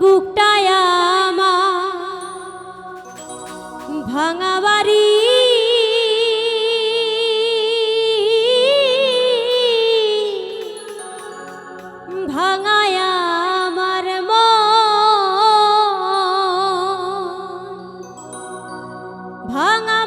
বুকটায় আমা ভাঙা বাড়ি। ভাঙায় ভাঙা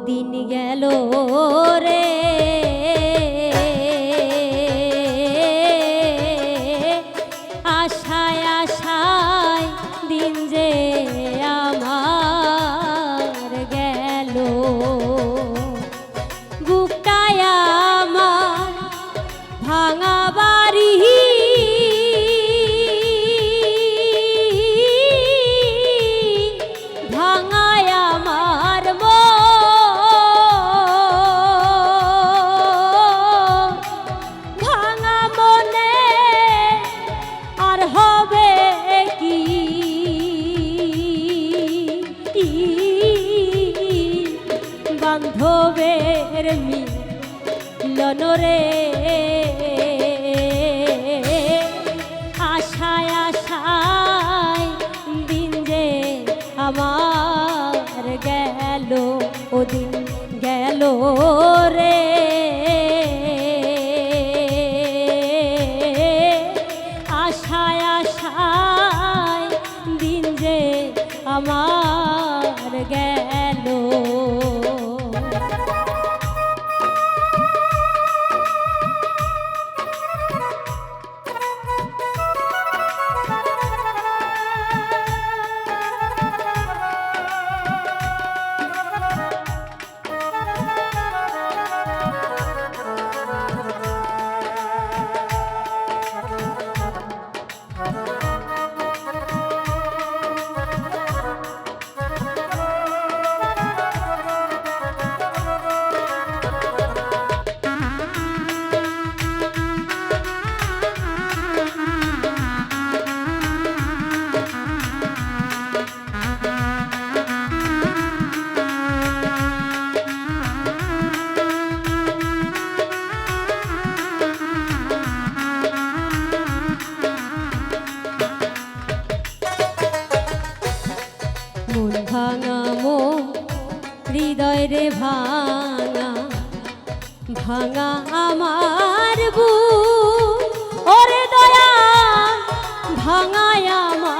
দিন গেল দিন গেল রে। ভাঙা ভাঙা আমার বু ওরে দয়া ভাঙায় আমার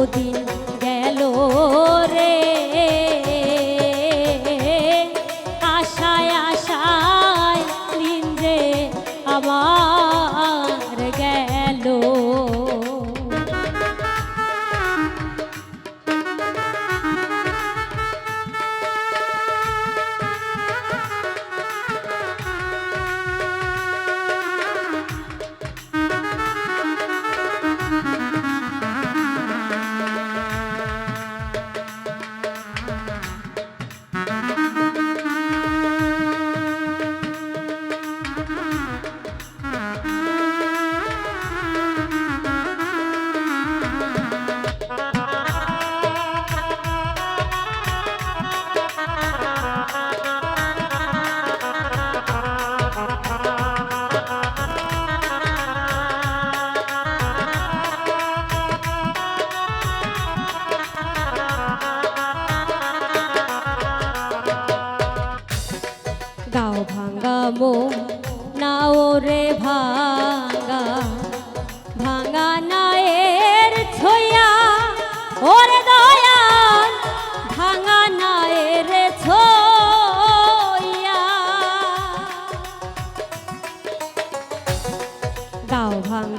ও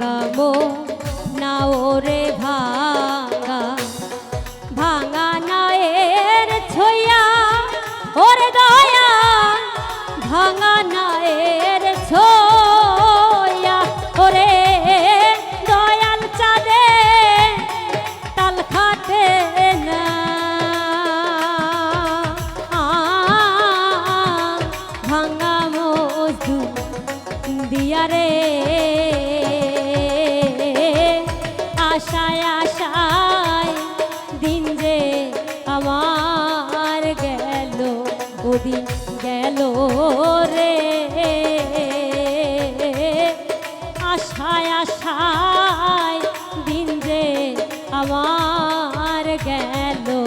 গাও ভাঙ্গা মো নাও রে ভাঙ্গা ভাঙা নায়ের ছয়া ওরে দয়া। ভাঙা নায়ের ছয়া ওরে দয়াল চাঁদে তাল খাটে না। ভাঙা মজদু দিয়া আশায় আশায় দিন যে আমার গেল।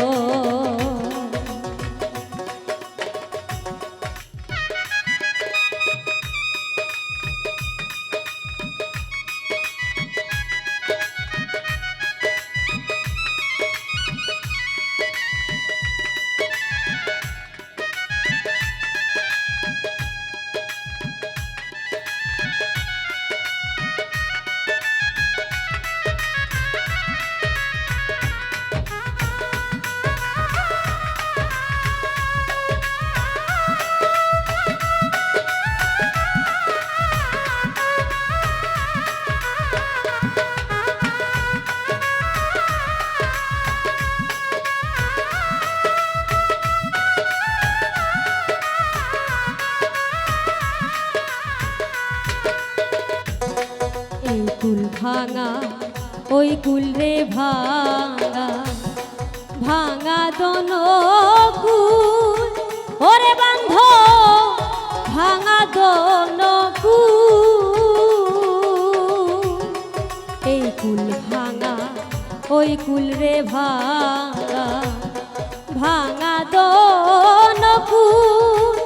ওই কুল রে ভাঙা ভাঙা দন কুল। ওরে বান্ধ, ভাঙা দন এই কুল ভাঙা, ওই কুল রে ভাঙা ভাঙা দন কুল।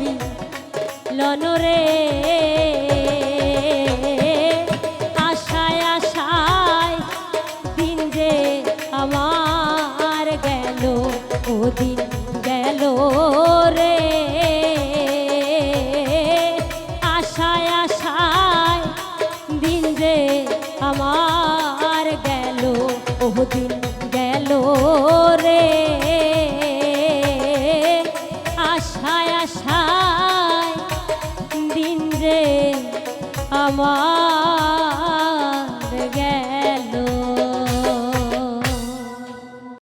মিলন রে। আশায় আশায় দিন যে আমার গেল, ও রে। আশায় আশায় দিন যে আমার গেল, ও গেল রে। আমার